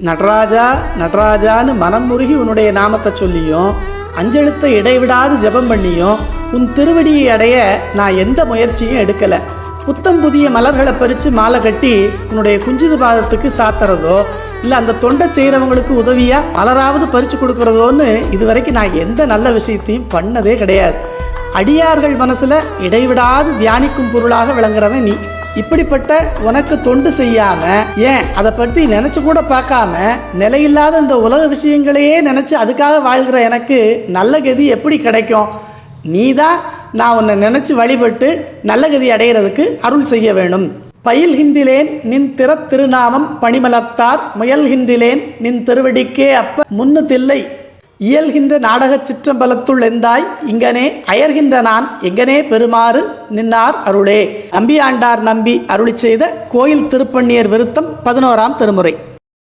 நடராஜா நடராஜான்னு மனம் முருகி உன்னுடைய நாமத்தை சொல்லியும் அஞ்செழுத்தை இடைவிடாது ஜெபம் பண்ணியும் உன் திருவடியை அடைய நான் எந்த முயற்சியும் எடுக்கலை. புத்தம் புதிய மலர்களை பறித்து மாலை கட்டி உன்னுடைய குஞ்சுது பாதத்துக்கு சாத்துறதோ இல்லை அந்த தொண்டை செய்கிறவங்களுக்கு உதவியாக மலராவது பறித்து கொடுக்கறதோன்னு இதுவரைக்கும் நான் எந்த நல்ல விஷயத்தையும் பண்ணதே கிடையாது. அடியார்கள் மனசில் இடைவிடாது தியானிக்கும் பொருளாக விளங்குறவன் நீ. இப்படிப்பட்ட உனக்கு தொண்டு செய்யாம ஏன் அதை பற்றி நினைச்சு கூட பார்க்காம நிலையில்லாத இந்த உலக விஷயங்களையே நினைச்சு அதுக்காக வாழ்கிற எனக்கு நல்ல கதி எப்படி கிடைக்கும்? நீதான் நான் உன்னை நினைச்சு வழிபட்டு நல்ல கதி அடைகிறதுக்கு அருள் செய்ய வேணும் பயில்கின்றிலேன் நின் திறத் திருநாமம் பணிமலர்த்தார் முயல்கின்றிலேன் நின் திருவடிக்கே அப்ப முன்னு தில்லை இயல்கின்ற நாடகச் சிற்றம்பலத்துள் எந்தாய்? இங்கனே அயர்கின்ற நான். எங்கனே பெருமாறு நின்னார் அருளே. நம்பியாண்டார் நம்பி அருளி செய்த கோயில் திருப்பண்ணியர் விருத்தம் பதினோராம் திருமுறை.